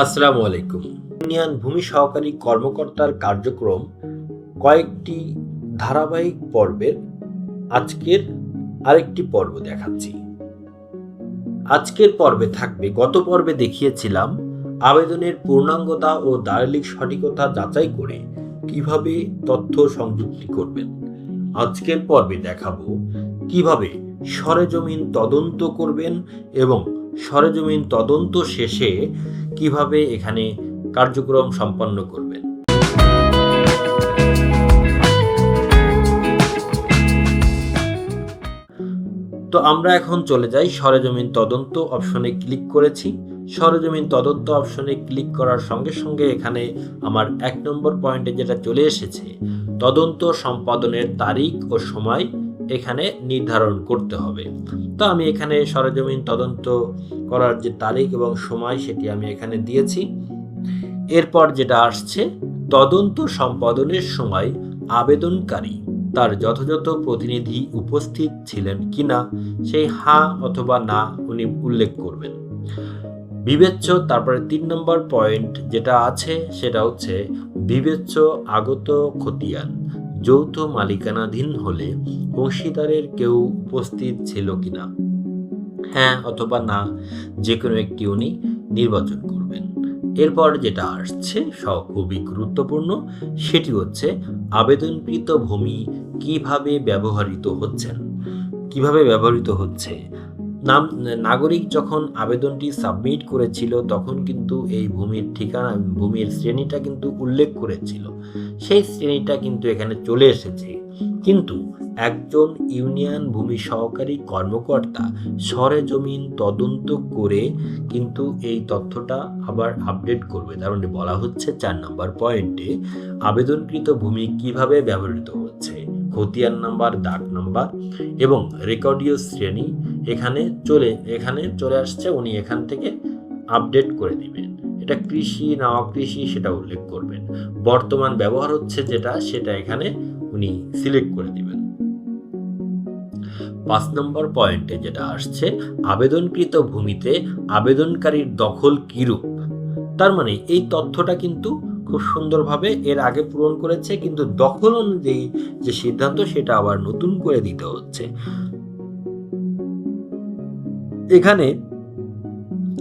আসসালামু আলাইকুম। ইউনিয়ন ভূমি সহকারী কর্মকর্তার কার্যক্রম কয়েকটি ধারাবাহিক পর্বের আজকের আরেকটি পর্ব দেখাচ্ছি। আজকের পর্বে থাকবে, গত পর্বে দেখিয়েছিলাম আবেদনের পূর্ণাঙ্গতা ও দালিলিক সঠিকতা যাচাই করে কীভাবে তথ্য সংযুক্তি করবেন। আজকের পর্বে দেখাবো কীভাবে সরেজমিন তদন্ত করবেন এবং সরেজমিন তদন্ত শেষে কীভাবে এখানে কার্যক্রম সম্পন্ন করবেন? তো আমরা এখন চলে যাই সরেজমিন তদন্ত অপশনে ক্লিক করেছি। সরেজমিন তদন্ত অপশনে ক্লিক করার সঙ্গে সঙ্গে এখানে আমার এক নম্বর পয়েন্টে যেটা চলে এসেছে, তদন্ত সম্পাদনের তারিখ ও সময় এখানে নির্ধারণ করতে হবে। তো আমি এখানে সরেজমিন তদন্ত করার যে তারিখ এবং সময় সেটি আমি এখানে দিয়েছি। এরপর যেটা আসছে, তদন্ত সম্পাদনের সময় আবেদনকারী তার যথাযথ প্রতিনিধি উপস্থিত ছিলেন কিনা, সেই হা অথবা না উনি উল্লেখ করবেন। বিবেচ্য, তারপরে তিন নম্বর পয়েন্ট যেটা আছে, সেটা হচ্ছে বিবেচ্য আগত খতিয়ান। যৌথ মালিকানাধীন হলে অংশীদারের কেউ উপস্থিত ছিল কিনা? হ্যাঁ অথবা না যে কোনো একটি উনি নির্বাচন করবেন। এরপর যেটা আসছে খুবই গুরুত্বপূর্ণ, সেটি হচ্ছে আবেদনকৃত ভূমি কীভাবে ব্যবহৃত হচ্ছেন কীভাবে ব্যবহৃত হচ্ছে? নাম, নাগরিক যখন আবেদনটি সাবমিট করেছিল, তখন কিন্তু এই ভূমির ঠিকানা, ভূমির শ্রেণীটা কিন্তু উল্লেখ করেছিল। সেই শ্রেণীটা কিন্তু এখানে চলে এসেছে। কিন্তু একজন ইউনিয়ন ভূমি সহকারী কর্মকর্তা সরেজমিন তদন্ত করে কিন্তু এই তথ্যটা আবার আপডেট করবে। তার মানে বলা হচ্ছে চার নম্বর পয়েন্টে আবেদনকৃত ভূমি কীভাবে ব্যবহৃত হচ্ছে? খতিয়ান নাম্বার দাগ নাম্বার এবং রেকর্ডীয় শ্রেণি এখানে চলে এখানে চলে আসছে, উনি এখান থেকে আপডেট করে দিবেন। এটা কৃষি না অকৃষি সেটা উল্লেখ করবেন। বর্তমান ব্যবহার হচ্ছে যেটা, সেটা এখানে উনি সিলেক্ট করে দিবেন। পাঁচ নম্বর পয়েন্টে যেটা আসছে, আবেদনকৃত ভূমিতে আবেদনকারীর দখল কিরূপ? তার মানে এই তথ্যটা কিন্তু খুব সুন্দরভাবে এর আগে পূরণ করেছে, কিন্তু দখল অনুযায়ী যে সিদ্ধান্ত, সেটা আবার নতুন করে দিতে হচ্ছে। এখানে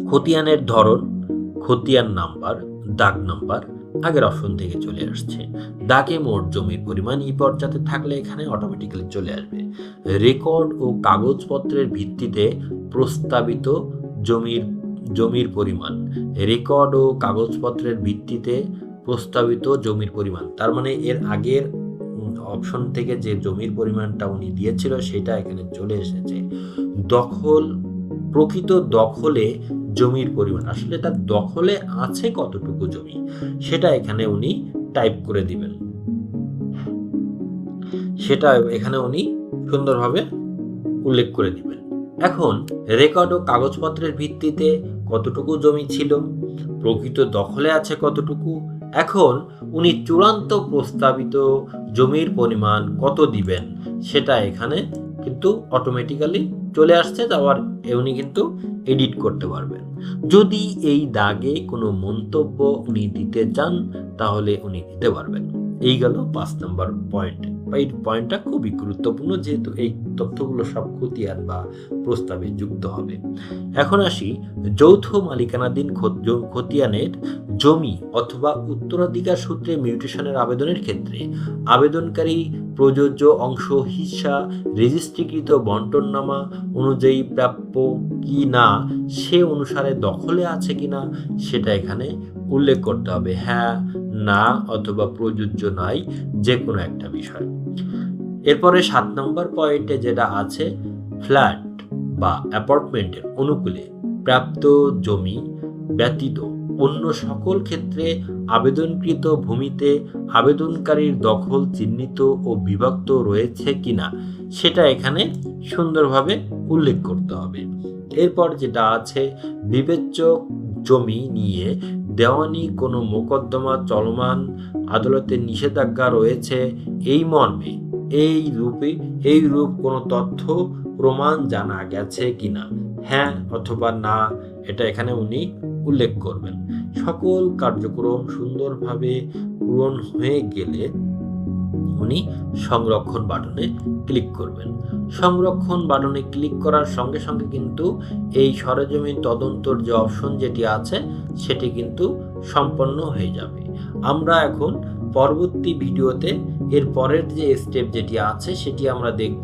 খতিয়ানের ধরন, খতিয়ান নাম্বার, দাগ নাম্বার আগের অপশন থেকে চলে আসছে। দাগে মোট জমির পরিমাণ ই পর্যাতে থাকলে এখানে অটোমেটিক্যালি চলে আসবে। রেকর্ড ও কাগজপত্রের ভিত্তিতে প্রস্তাবিত জমির জমির পরিমাণ রেকর্ড ও কাগজপত্রের ভিত্তিতে প্রস্তাবিত জমির পরিমাণ। তার মানে এর আগের অপশন থেকে যে জমির পরিমাণটা উনি দিয়েছিল সেটা এখানে চলে এসেছে। দখল, প্রকৃত দখলে জমির পরিমাণ। আসলে তার দখলে আছে কতটুকু জমি, সেটা এখানে উনি টাইপ করে দিবেন। সেটা এখানে উনি সুন্দরভাবে উল্লেখ করে দিবেন। এখন রেকর্ড ও কাগজপত্রের ভিত্তিতে কতটুকু জমি ছিল, প্রকৃত দখলে আছে কতটুকু এখন উনি চূড়ান্ত প্রস্তাবিত জমির পরিমাণ কত দিবেন সেটা এখানে কিন্তু অটোমেটিক্যালি চলে আসছে আবার উনি কিন্তু এডিট করতে পারবেন। যদি এই দাগে কোনো মন্তব্য উনি দিতে চান তাহলে উনি দিতে পারবেন। এই গেল পাঁচ নম্বর পয়েন্ট এই পয়েন্টটা খুবই গুরুত্বপূর্ণ যেহেতু এই তথ্যগুলো সব খতিয়ান বা প্রস্তাবে যুক্ত হবে। এখন আসি যৌথ মালিকানাধীন খতিয়ানের জমি অথবা উত্তরাধিকার সূত্রে মিউটেশনের আবেদনের ক্ষেত্রে আবেদনকারী প্রযোজ্য অংশ, হিসা, রেজিস্ট্রিকৃত বন্টননামা অনুযায়ী প্রাপ্য কি না, সে অনুসারে দখলে আছে কিনা, সেটা এখানে উল্লেখ করতে হবে। হ্যাঁ না অথবা প্রযোজ্য নয় যে কোনো একটা বিষয়। এরপরে সাত নম্বর পয়েন্টে যেটা আছে, ফ্ল্যাট বা অ্যাপার্টমেন্টের অনুকূলে প্রাপ্ত জমি ব্যতীত অন্য সকল ক্ষেত্রে আবেদনকৃত ভূমিতে আবেদনকারীর দখল চিহ্নিত ও বিভক্ত রয়েছে কিনা, সেটা এখানে সুন্দরভাবে উল্লেখ করতে হবে। এরপর যেটা আছে, বিবেচ্য জমি নিয়ে দেওয়ানি কোনো মোকদ্দমা চলমান আদালতে নিষেধাজ্ঞা রয়েছে এই মর্মে। এই রূপে, এই রূপ কোনো তথ্য, প্রমাণ জানা গেছে কিনা? হ্যাঁ অথবা না, এটা এখানে উনি উল্লেখ করবেন। সকল কার্যক্রম সুন্দরভাবে পূরণ হয়ে গেলে উনি সংরক্ষণ বাটনে ক্লিক করবেন। সংরক্ষণ বাটনে ক্লিক করার সঙ্গে সঙ্গে কিন্তু এই সরেজমিন তদন্তর যে অপশন যেটি আছে, সেটি কিন্তু সম্পন্ন হয়ে যাবে। আমরা এখন পরবর্তী ভিডিওতে এর পরের যে স্টেপ যেটি আছে, সেটি আমরা দেখব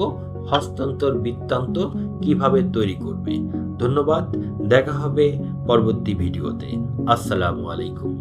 হস্তান্তর বৃত্তান্ত কীভাবে তৈরি করবে? ধন্যবাদ দেখা হবে পরবর্তী ভিডিওতে। আসসালামু আলাইকুম।